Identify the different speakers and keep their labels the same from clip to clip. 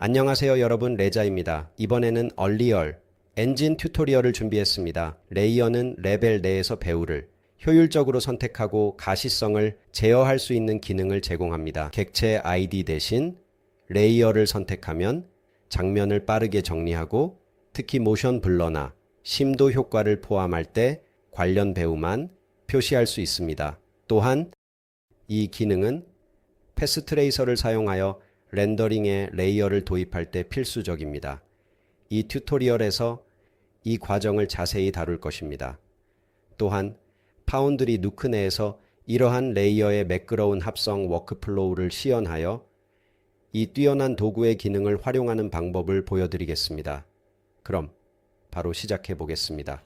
Speaker 1: 안녕하세요 여러분 레자입니다. 이번에는 얼리얼 엔진 튜토리얼을 준비했습니다. 레이어는 레벨 내에서 배우를 효율적으로 선택하고 가시성을 제어할 수 있는 기능을 제공합니다. 객체 아이디 대신 레이어를 선택하면 장면을 빠르게 정리하고 특히 모션 블러나 심도 효과를 포함할 때 관련 배우만 표시할 수 있습니다. 또한 이 기능은 패스 트레이서를 사용하여 렌더링에 레이어를 도입할 때 필수적입니다. 이 튜토리얼에서 이 과정을 자세히 다룰 것입니다. 또한 파운드리 누크 내에서 이러한 레이어의 매끄러운 합성 워크플로우를 시연하여 이 뛰어난 도구의 기능을 활용하는 방법을 보여드리겠습니다. 그럼 바로 시작해 보겠습니다.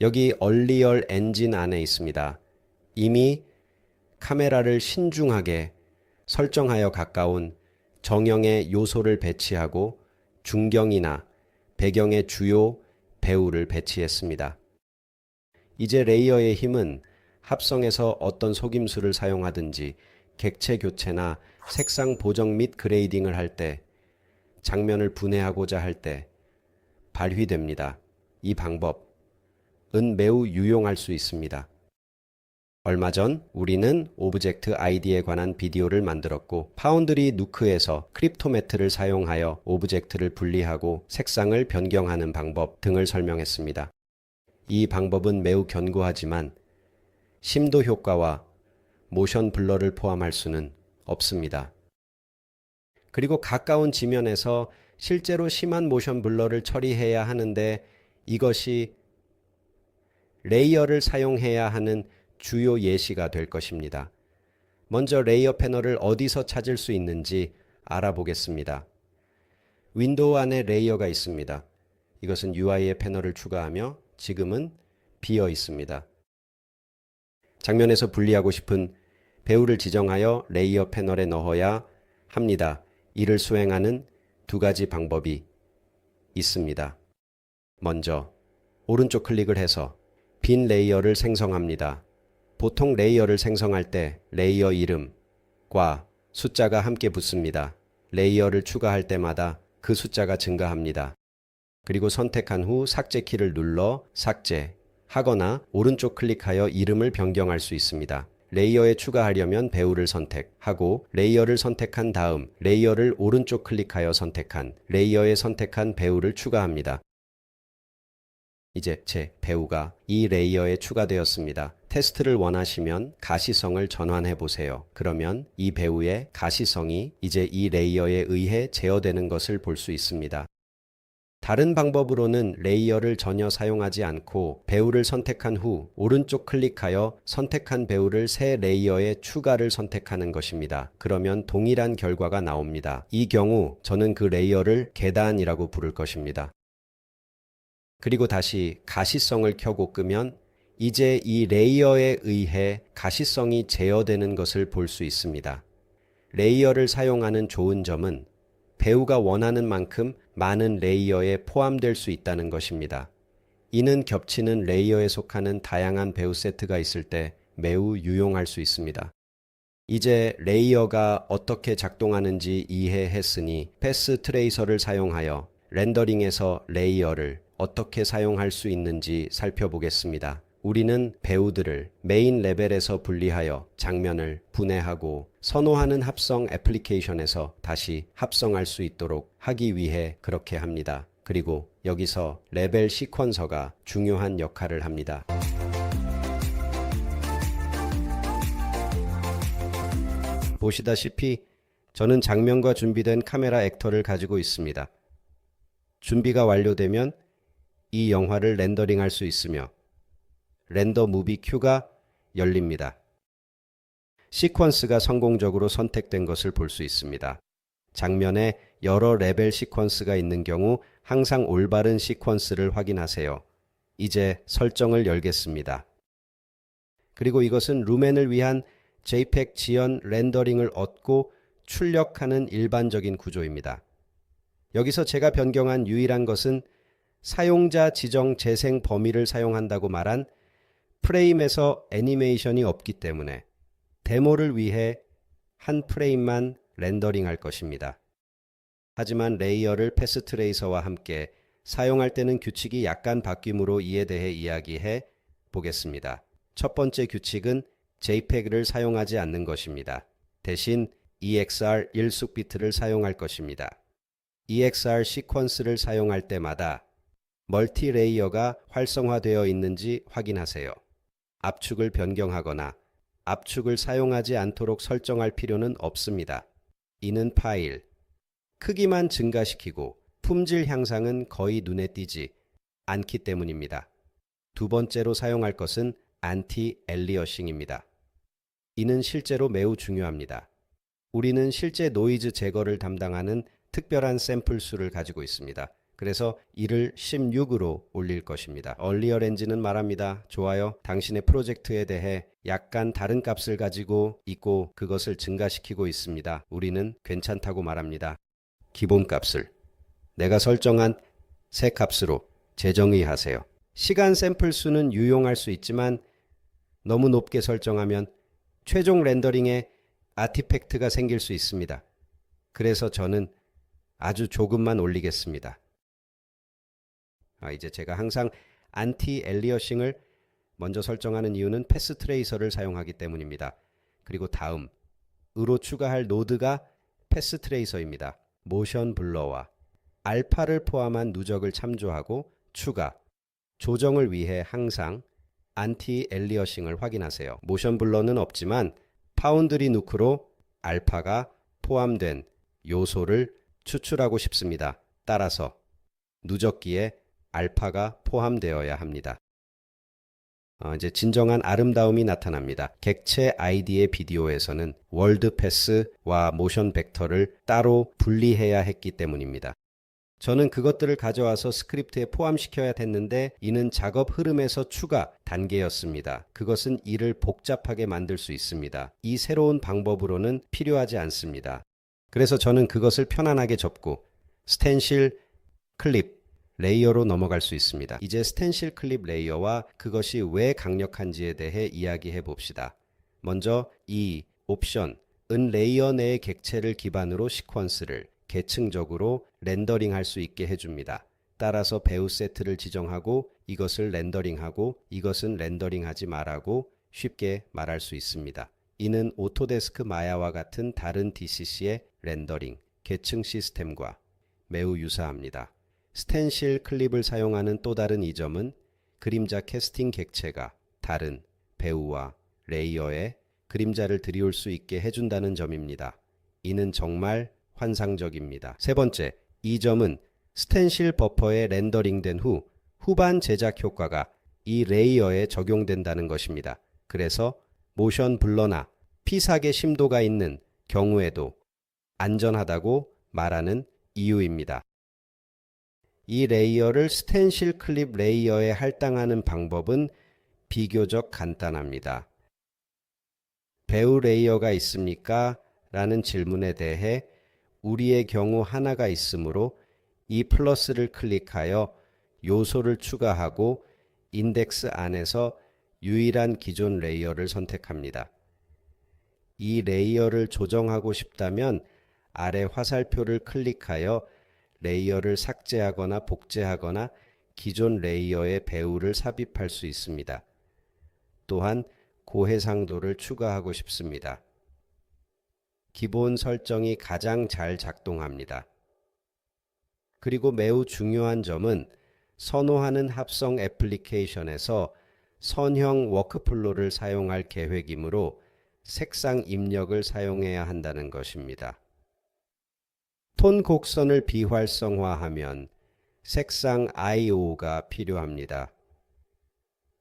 Speaker 1: 여기 얼리얼 엔진 안에 있습니다. 이미 카메라를 신중하게 설정하여 가까운 정형의 요소를 배치하고 중경이나 배경의 주요 배우를 배치했습니다. 이제 레이어의 힘은 합성에서 어떤 속임수를 사용하든지 객체 교체나 색상 보정 및 그레이딩을 할 때 장면을 분해하고자 할 때 발휘됩니다. 이 방법 은 매우 유용할 수 있습니다. 얼마 전 우리는 오브젝트 아이디에 관한 비디오를 만들었고 파운드리 누크에서 크립토매트를 사용하여 오브젝트를 분리하고 색상을 변경하는 방법 등을 설명했습니다. 이 방법은 매우 견고하지만 심도 효과와 모션 블러를 포함할 수는 없습니다. 그리고 가까운 지면에서 실제로 심한 모션 블러를 처리해야 하는데 이것이 레이어를 사용해야 하는 주요 예시가 될 것입니다. 먼저 레이어 패널을 어디서 찾을 수 있는지 알아보겠습니다. 윈도우 안에 레이어가 있습니다. 이것은 UI의 패널을 추가하며 지금은 비어 있습니다. 장면에서 분리하고 싶은 배우를 지정하여 레이어 패널에 넣어야 합니다. 이를 수행하는 두 가지 방법이 있습니다. 먼저 오른쪽 클릭을 해서 빈 레이어를 생성합니다. 보통 레이어를 생성할 때 레이어 이름과 숫자가 함께 붙습니다. 레이어를 추가할 때마다 그 숫자가 증가합니다. 그리고 선택한 후 삭제 키를 눌러 삭제 하거나 오른쪽 클릭하여 이름을 변경할 수 있습니다. 레이어에 추가하려면 배우를 선택하고 레이어를 선택한 다음 레이어를 오른쪽 클릭하여 선택한 레이어에 선택한 배우를 추가합니다. 이제 제 배우가 이 레이어에 추가되었습니다. 테스트를 원하시면 가시성을 전환해 보세요. 그러면 이 배우의 가시성이 이제 이 레이어에 의해 제어되는 것을 볼 수 있습니다. 다른 방법으로는 레이어를 전혀 사용하지 않고 배우를 선택한 후 오른쪽 클릭하여 선택한 배우를 새 레이어에 추가를 선택하는 것입니다. 그러면 동일한 결과가 나옵니다. 이 경우 저는 그 레이어를 계단이라고 부를 것입니다. 그리고 다시 가시성을 켜고 끄면 이제 이 레이어에 의해 가시성이 제어되는 것을 볼 수 있습니다. 레이어를 사용하는 좋은 점은 배우가 원하는 만큼 많은 레이어에 포함될 수 있다는 것입니다. 이는 겹치는 레이어에 속하는 다양한 배우 세트가 있을 때 매우 유용할 수 있습니다. 이제 레이어가 어떻게 작동하는지 이해했으니 패스 트레이서를 사용하여 렌더링에서 레이어를 어떻게 사용할 수 있는지 살펴보겠습니다. 우리는 배우들을 메인 레벨에서 분리하여 장면을 분해하고 선호하는 합성 애플리케이션에서 다시 합성할 수 있도록 하기 위해 그렇게 합니다. 그리고 여기서 레벨 시퀀서가 중요한 역할을 합니다. 보시다시피 저는 장면과 준비된 카메라 액터를 가지고 있습니다. 준비가 완료되면 이 영화를 렌더링 할 수 있으며 렌더 무비 큐가 열립니다. 시퀀스가 성공적으로 선택된 것을 볼 수 있습니다. 장면에 여러 레벨 시퀀스가 있는 경우 항상 올바른 시퀀스를 확인하세요. 이제 설정을 열겠습니다. 그리고 이것은 루멘을 위한 JPEG 지연 렌더링을 얻고 출력하는 일반적인 구조입니다. 여기서 제가 변경한 유일한 것은 사용자 지정 재생 범위를 사용한다고 말한 프레임에서 애니메이션이 없기 때문에 데모를 위해 한 프레임만 렌더링 할 것입니다. 하지만 레이어를 패스 트레이서와 함께 사용할 때는 규칙이 약간 바뀜으로 이에 대해 이야기해 보겠습니다. 첫 번째 규칙은 JPEG를 사용하지 않는 것입니다. 대신 EXR 일숙 비트를 사용할 것입니다. EXR 시퀀스를 사용할 때마다 멀티 레이어가 활성화되어 있는지 확인하세요. 압축을 변경하거나 압축을 사용하지 않도록 설정할 필요는 없습니다. 이는 파일, 크기만 증가시키고 품질 향상은 거의 눈에 띄지 않기 때문입니다. 두 번째로 사용할 것은 안티 엘리어싱입니다. 이는 실제로 매우 중요합니다. 우리는 실제 노이즈 제거를 담당하는 특별한 샘플 수를 가지고 있습니다. 그래서 이를 16으로 올릴 것입니다. 얼리어 렌즈는 말합니다. 좋아요. 당신의 프로젝트에 대해 약간 다른 값을 가지고 있고 그것을 증가시키고 있습니다. 우리는 괜찮다고 말합니다. 기본 값을 내가 설정한 새 값으로 재정의하세요. 시간 샘플 수는 유용할 수 있지만 너무 높게 설정하면 최종 렌더링에 아티팩트가 생길 수 있습니다. 그래서 저는 아주 조금만 올리겠습니다. 아, 이제 제가 항상 안티 엘리어싱을 먼저 설정하는 이유는 패스 트레이서를 사용하기 때문입니다. 그리고 다음 으로 추가할 노드가 패스 트레이서입니다. 모션 블러와 알파를 포함한 누적을 참조하고 추가, 조정을 위해 항상 안티 엘리어싱을 확인하세요. 모션 블러는 없지만 파운드리 누크로 알파가 포함된 요소를 추출하고 싶습니다. 따라서 누적기에 알파가 포함되어야 합니다. 어, 이제 진정한 아름다움이 나타납니다. 객체 아이디의 비디오에서는 월드 패스와 모션 벡터를 따로 분리해야 했기 때문입니다. 저는 그것들을 가져와서 스크립트에 포함시켜야 했는데 이는 작업 흐름에서 추가 단계였습니다. 그것은 일을 복잡하게 만들 수 있습니다. 이 새로운 방법으로는 필요하지 않습니다. 그래서 저는 그것을 편안하게 접고 스텐실 클립 레이어로 넘어갈 수 있습니다. 이제 스텐실 클립 레이어와 그것이 왜 강력한지에 대해 이야기해 봅시다. 먼저 이 옵션 은 레이어 내의 객체를 기반으로 시퀀스를 계층적으로 렌더링 할 수 있게 해줍니다. 따라서 배우 세트를 지정하고 이것을 렌더링하고 이것은 렌더링하지 말라고 쉽게 말할 수 있습니다. 이는 오토데스크 마야와 같은 다른 DCC의 렌더링, 계층 시스템과 매우 유사합니다. 스텐실 클립을 사용하는 또 다른 이점은 그림자 캐스팅 객체가 다른 배우와 레이어에 그림자를 들이올 수 있게 해준다는 점입니다. 이는 정말 환상적입니다. 세 번째, 이 점은 스텐실 버퍼에 렌더링된 후 후반 제작 효과가 이 레이어에 적용된다는 것입니다. 그래서 모션 블러나 피삭의 심도가 있는 경우에도 안전하다고 말하는 이유입니다. 이 레이어를 스텐실 클립 레이어에 할당하는 방법은 비교적 간단합니다. 배우 레이어가 있습니까? 라는 질문에 대해 우리의 경우 하나가 있으므로 이 플러스를 클릭하여 요소를 추가하고 인덱스 안에서 유일한 기존 레이어를 선택합니다. 이 레이어를 조정하고 싶다면 아래 화살표를 클릭하여 레이어를 삭제하거나 복제하거나 기존 레이어의 배우를 삽입할 수 있습니다. 또한 고해상도를 추가하고 싶습니다. 기본 설정이 가장 잘 작동합니다. 그리고 매우 중요한 점은 선호하는 합성 애플리케이션에서 선형 워크플로를 사용할 계획이므로 색상 입력을 사용해야 한다는 것입니다. 톤 곡선을 비활성화하면 색상 I.O.가 필요합니다.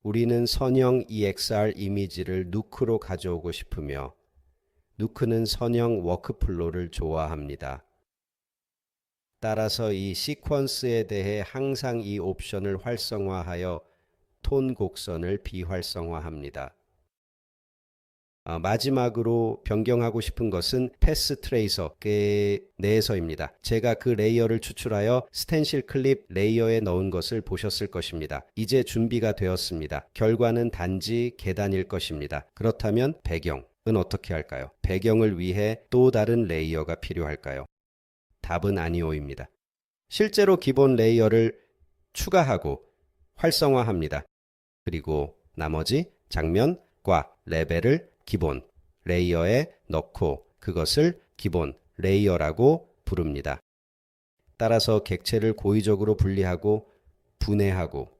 Speaker 1: 우리는 선형 EXR 이미지를 누크로 가져오고 싶으며 누크는 선형 워크플로를 좋아합니다. 따라서 이 시퀀스에 대해 항상 이 옵션을 활성화하여 톤 곡선을 비활성화합니다. 어, 마지막으로 변경하고 싶은 것은 패스 트레이서 그 내에서입니다. 제가 그 레이어를 추출하여 스텐실 클립 레이어에 넣은 것을 보셨을 것입니다. 이제 준비가 되었습니다. 결과는 단지 계단일 것입니다. 그렇다면 배경 은 어떻게 할까요? 배경을 위해 또 다른 레이어가 필요할까요? 답은 아니오입니다. 실제로 기본 레이어를 추가하고 활성화합니다. 그리고 나머지 장면과 레벨을 기본 레이어에 넣고 그것을 기본 레이어라고 부릅니다. 따라서 객체를 고의적으로 분리하고 분해하고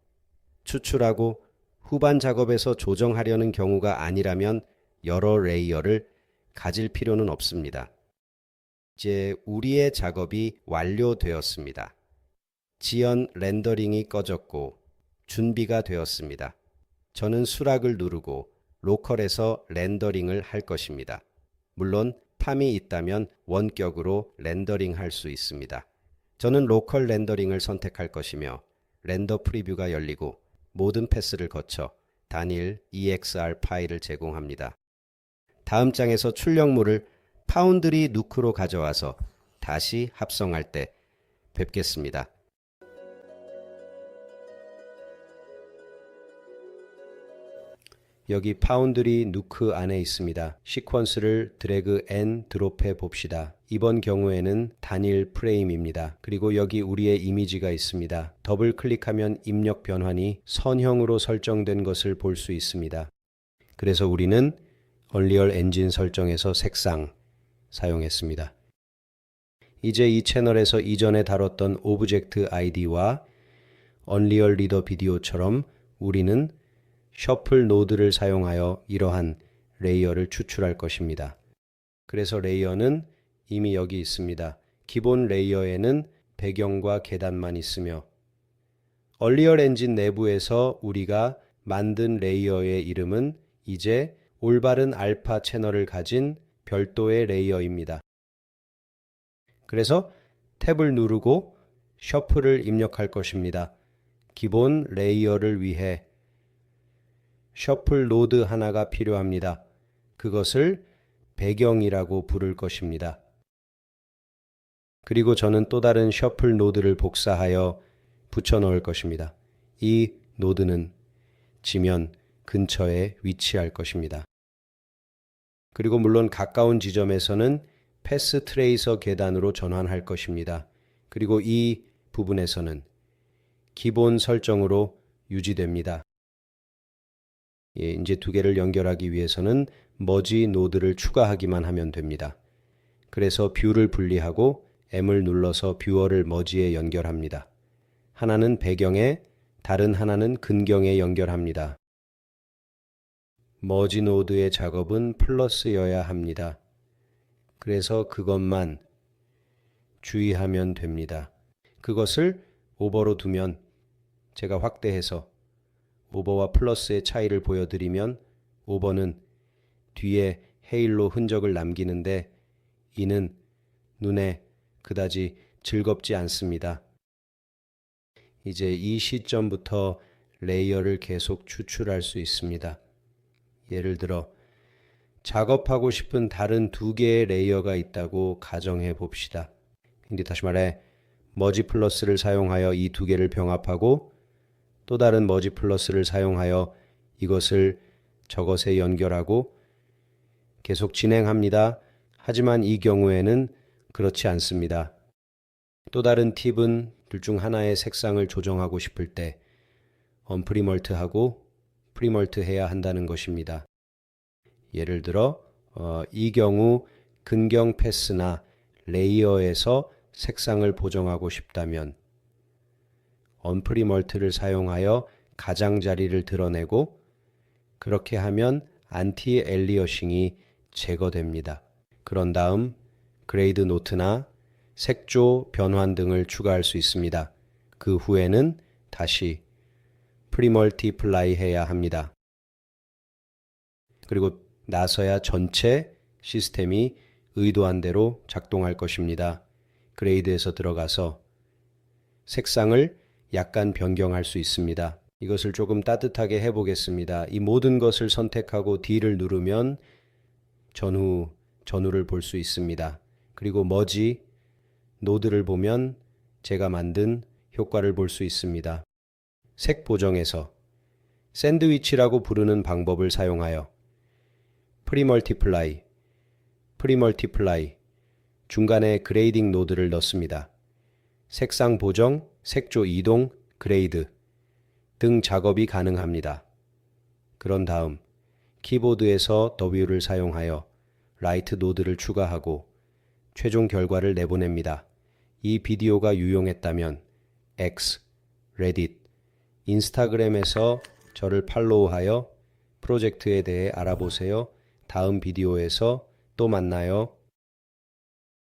Speaker 1: 추출하고 후반 작업에서 조정하려는 경우가 아니라면 여러 레이어를 가질 필요는 없습니다. 이제 우리의 작업이 완료되었습니다. 지연 렌더링이 꺼졌고 준비가 되었습니다. 저는 수락을 누르고 로컬에서 렌더링을 할 것입니다. 물론 팜이 있다면 원격으로 렌더링 할 수 있습니다. 저는 로컬 렌더링을 선택할 것이며 렌더 프리뷰가 열리고 모든 패스를 거쳐 단일 EXR 파일을 제공합니다. 다음 장에서 출력물을 파운드리 누크로 가져와서 다시 합성할 때 뵙겠습니다. 여기 파운드리 누크 안에 있습니다. 시퀀스를 드래그 N 드롭해 봅시다. 이번 경우에는 단일 프레임입니다. 그리고 여기 우리의 이미지가 있습니다. 더블 클릭하면 입력 변환이 선형으로 설정된 것을 볼 수 있습니다. 그래서 우리는 얼리얼 엔진 설정에서 색상 사용했습니다. 이제 이 채널에서 이전에 다뤘던 오브젝트 아이디와 언리얼 리더 비디오처럼 우리는 셔플 노드를 사용하여 이러한 레이어를 추출할 것입니다. 그래서 레이어는 이미 여기 있습니다. 기본 레이어에는 배경과 계단만 있으며 얼리얼 엔진 내부에서 우리가 만든 레이어의 이름은 이제 올바른 알파 채널을 가진 별도의 레이어입니다. 그래서 탭을 누르고 셔플을 입력할 것입니다. 기본 레이어를 위해 셔플 노드 하나가 필요합니다. 그것을 배경이라고 부를 것입니다. 그리고 저는 또 다른 셔플 노드를 복사하여 붙여 넣을 것입니다. 이 노드는 지면 근처에 위치할 것입니다. 그리고 물론 가까운 지점에서는 패스 트레이서 계단으로 전환할 것입니다. 그리고 이 부분에서는 기본 설정으로 유지됩니다. 예, 이제 두 개를 연결하기 위해서는 머지 노드를 추가하기만 하면 됩니다. 그래서 뷰를 분리하고 M을 눌러서 뷰어를 머지에 연결합니다. 하나는 배경에 다른 하나는 근경에 연결합니다. 머지 노드의 작업은 플러스여야 합니다. 그래서 그것만 주의하면 됩니다. 그것을 오버로 두면 제가 확대해서 오버와 플러스의 차이를 보여드리면 오버는 뒤에 헤일로 흔적을 남기는데 이는 눈에 그다지 즐겁지 않습니다. 이제 이 시점부터 레이어를 계속 추출할 수 있습니다. 예를 들어 작업하고 싶은 다른 두 개의 레이어가 있다고 가정해 봅시다. 근데 다시 말해 머지 플러스를 사용하여 이 두 개를 병합하고 또 다른 머지 플러스를 사용하여 이것을 저것에 연결하고 계속 진행합니다. 하지만 이 경우에는 그렇지 않습니다. 또 다른 팁은 둘 중 하나의 색상을 조정하고 싶을 때 언프리멀트하고 프리멀트 해야 한다는 것입니다. 예를 들어 어, 이 경우 근경 패스나 레이어에서 색상을 보정하고 싶다면 언프리멀트를 사용하여 가장자리를 드러내고 그렇게 하면 안티 엘리어싱이 제거됩니다. 그런 다음 그레이드 노트나 색조 변환 등을 추가할 수 있습니다. 그 후에는 다시 프리멀티플라이 해야 합니다. 그리고 나서야 전체 시스템이 의도한 대로 작동할 것입니다. 그레이드에서 들어가서 색상을 약간 변경할 수 있습니다. 이것을 조금 따뜻하게 해보겠습니다. 이 모든 것을 선택하고 D를 누르면 전후, 전후를 볼 수 있습니다. 그리고 머지, 노드를 보면 제가 만든 효과를 볼 수 있습니다. 색 보정에서 샌드위치라고 부르는 방법을 사용하여 프리멀티플라이, 프리멀티플라이, 중간에 그레이딩 노드를 넣습니다. 색상 보정, 색조 이동, 그레이드 등 작업이 가능합니다. 그런 다음 키보드에서 W를 사용하여 라이트 노드를 추가하고 최종 결과를 내보냅니다. 이 비디오가 유용했다면 X, 레딧, 인스타그램에서 저를 팔로우하여 프로젝트에 대해 알아보세요. 다음 비디오에서 또 만나요.